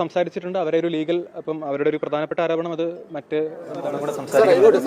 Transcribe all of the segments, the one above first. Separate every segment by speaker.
Speaker 1: സംസാരിച്ചിട്ടുണ്ട്. അവരെ ഒരു ലീഗൽ അപ്പം അവരുടെ ഒരു പ്രധാനപ്പെട്ട ആരോപണം അത് മറ്റ് സംസാരിക്കുന്നത്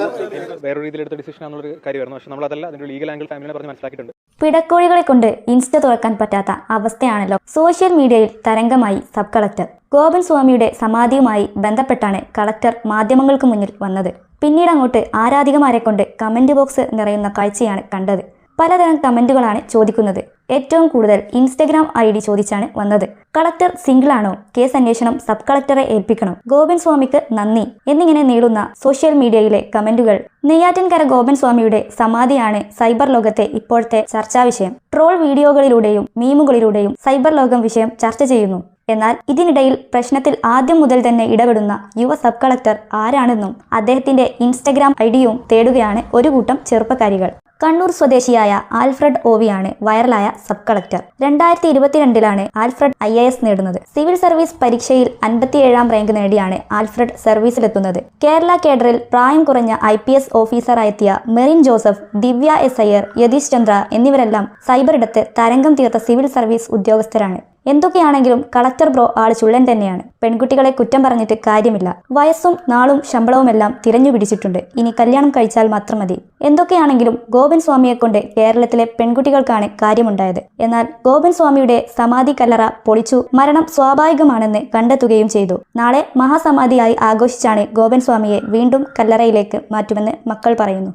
Speaker 1: വേറൊരു രീതിയിൽ എടുത്ത ഡിസിഷൻ ആണെന്നൊരു കാര്യമായിരുന്നു. പക്ഷെ നമ്മൾ അതല്ല അതിന്റെ ലീഗൽ ആംഗിൾ ഫാമിലിനെ പറഞ്ഞ് മനസ്സിലാക്കിയിട്ടുണ്ട്.
Speaker 2: പിടക്കോഴികളെ കൊണ്ട് ഇൻസ്റ്റ തുറക്കാൻ പറ്റാത്ത അവസ്ഥയാണല്ലോ സോഷ്യൽ മീഡിയയിൽ തരംഗമായി സബ് കളക്ടർ ഗോപൻ സ്വാമിയുടെ സമാധിയുമായി ബന്ധപ്പെട്ടാണ് കളക്ടർ മാധ്യമങ്ങൾക്ക് മുന്നിൽ വന്നത്. പിന്നീട് അങ്ങോട്ട് ആരാധികമാരെ കൊണ്ട് കമന്റ് ബോക്സ് നിറയുന്ന കാഴ്ചയാണ് കണ്ടത്. പലതരം കമന്റുകളാണ് ചോദിക്കുന്നത്. ഏറ്റവും കൂടുതൽ ഇൻസ്റ്റഗ്രാം ഐ ഡി ചോദിച്ചാണ് വന്നത്. കളക്ടർ സിംഗിളാണോ? കേസ് അന്വേഷണം സബ് കളക്ടറെ ഏൽപ്പിക്കണം. ഗോപൻ സ്വാമിക്ക് നന്ദി. എന്നിങ്ങനെ നീളുന്ന സോഷ്യൽ മീഡിയയിലെ കമന്റുകൾ. നെയ്യാറ്റിൻകര ഗോപൻ സ്വാമിയുടെ സമാധിയാണ് സൈബർ ലോകത്തെ ഇപ്പോഴത്തെ ചർച്ചാ വിഷയം. ട്രോൾ വീഡിയോകളിലൂടെയും മീമുകളിലൂടെയും സൈബർ ലോകം വിഷയം ചർച്ച ചെയ്യുന്നു. എന്നാൽ ഇതിനിടയിൽ പ്രശ്നത്തിൽ ആദ്യം മുതൽ തന്നെ ഇടപെടുന്ന യുവ സബ് കളക്ടർ ആരാണെന്നും അദ്ദേഹത്തിന്റെ ഇൻസ്റ്റഗ്രാം ഐഡിയും തേടുകയാണ് ഒരു കൂട്ടം ചെറുപ്പക്കാരികൾ. കണ്ണൂർ സ്വദേശിയായ ആൽഫ്രഡ് ഓവിയാണ് വൈറലായ സബ് കളക്ടർ. രണ്ടായിരത്തി ഇരുപത്തിരണ്ടിലാണ് ആൽഫ്രഡ് ഐ എ എസ് നേടുന്നത്. സിവിൽ സർവീസ് പരീക്ഷയിൽ അൻപത്തിയേഴാം റാങ്ക് നേടിയാണ് ആൽഫ്രഡ് സർവീസിലെത്തുന്നത്. കേരള കേഡറിൽ പ്രായം കുറഞ്ഞ ഐ പി എസ് ഓഫീസറായെത്തിയ മെറിൻ ജോസഫ് ദിവ്യ എസ് അയ്യർ യതീഷ് ചന്ദ്ര എന്നിവരെല്ലാം സൈബറിടത്ത് തരംഗം തീർത്ത സിവിൽ സർവീസ് ഉദ്യോഗസ്ഥരാണ്. എന്തൊക്കെയാണെങ്കിലും കളക്ടർ ബ്രോ ആൾ ചുള്ളൻ തന്നെയാണ്. പെൺകുട്ടികളെ കുറ്റം പറഞ്ഞിട്ട് കാര്യമില്ല. വയസ്സും നാളും ശമ്പളവുമെല്ലാം തിരഞ്ഞു പിടിച്ചിട്ടുണ്ട്. ഇനി കല്യാണം കഴിച്ചാൽ മാത്രം മതി. എന്തൊക്കെയാണെങ്കിലും ഗോപൻ സ്വാമിയെ കൊണ്ട് കേരളത്തിലെ പെൺകുട്ടികൾക്കാണ് കാര്യമുണ്ടായത്. എന്നാൽ ഗോപൻ സ്വാമിയുടെ സമാധി കല്ലറ പൊളിച്ചു മരണം സ്വാഭാവികമാണെന്ന് കണ്ടെത്തുകയും ചെയ്തു. നാളെ മഹാസമാധിയായി ആഘോഷിച്ചാണ് ഗോപൻ സ്വാമിയെ വീണ്ടും കല്ലറയിലേക്ക് മാറ്റുമെന്ന് മക്കൾ പറയുന്നു.